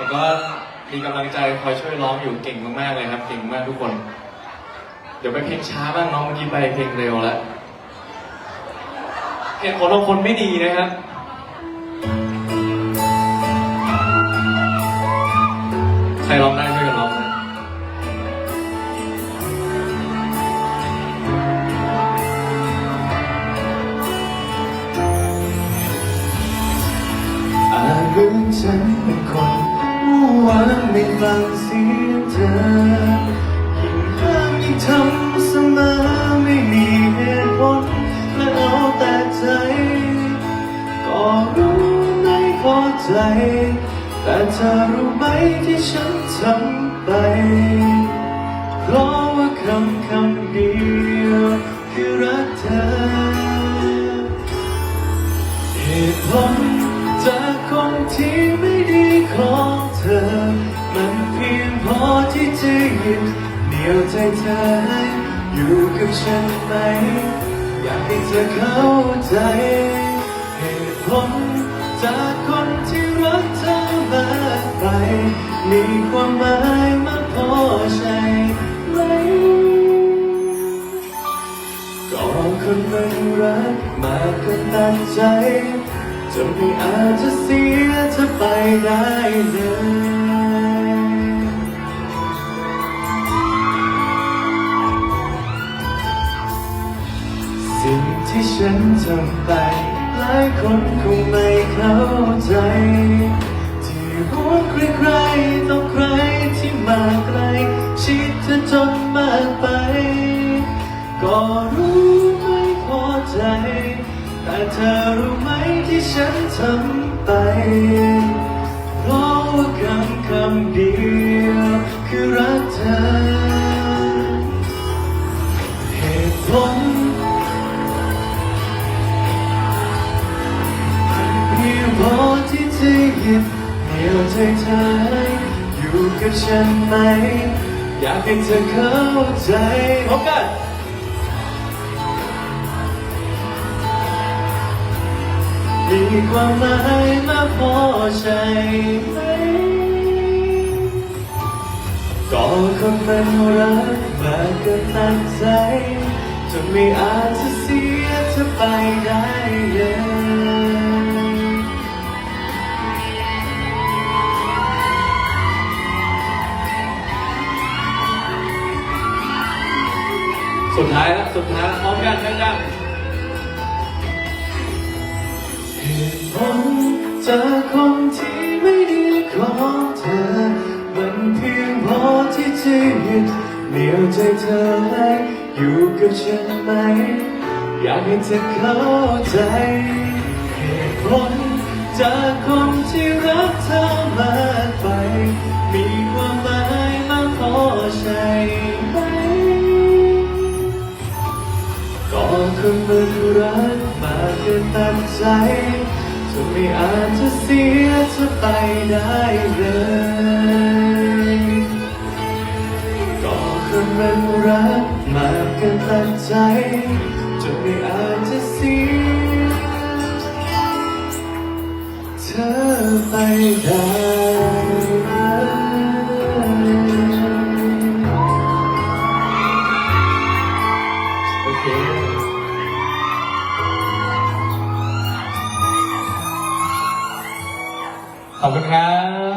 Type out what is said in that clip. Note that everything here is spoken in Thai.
แต่ก็มีกำลังใจคอยช่วยร้องอยู่เก่งมากๆเลยครับ เก่งมากทุกคน เดี๋ยวไปเพลงช้าบ้างน้องเมื่อกี้ไปเพลงเร็วแล้วเหตุผลของคนไม่ดีนะครับใครร้องได้ช่วยกันร้องนะอาจรู้ฉันเป็นคน ไม่ฟังเสียงเธอยิ่งห้ามยิ่งทำเสมอไม่มีเหตุผลและเอาแต่ใจก็รู้ไม่พอใจ แต่เธอรู้ไหมที่ฉันทำไป เพราะว่าคำคำเดียวคือรักเธอ เหตุผลจากคนที่ไม่ดีของเธอ เหนี่ยวใจเธอให้อยู่กับฉันไหม อยากให้เธอเข้าใจเหตุผลจากคนที่รักเธอมากไป มีความหมายมากพอใช่ไหมก็คนมันรักมากเกินตั้งใจจะไม่อาจจะเสียเธอไปได้เลย สิ่งที่ฉันทำไปหลายคนคงไม่เข้าใจ ที่รักใครๆต้องใครที่มาไกล ชิดเธอจนมากไป ก็รู้ไม่พอใจ แต่เธอรู้ไหมที่ฉันทำไป เพราะว่าคำคำเดียว จะยึดเหนี่ยวใจเธอให้อยู่กับฉันไหม อยากให้เธอเข้าใจพบกันมีความหมายมาพอใช่ไหมก็คนมันรักมากเกินตั้งใจจนไม่อาจจะเสียเธอไปได้เลย สุดท้ายแล้วสุดท้ายแล้วพร้อมกันดังเหตุผลจากคนที่ไม่ดีของเธอ มันเพียงพอที่จะยึดเหนี่ยวใจเธอให้อยู่กับฉันไหม อยากให้เธอเข้าใจเหตุผลจากคนที่รักเธอมา ก็คนมันรักมากเกินตัดใจจะไม่อาจจะเสียจะไปได้เลยก็คนมันรักมากเกินตัดใจจะไม่อาจจะ ขอบคุณครับ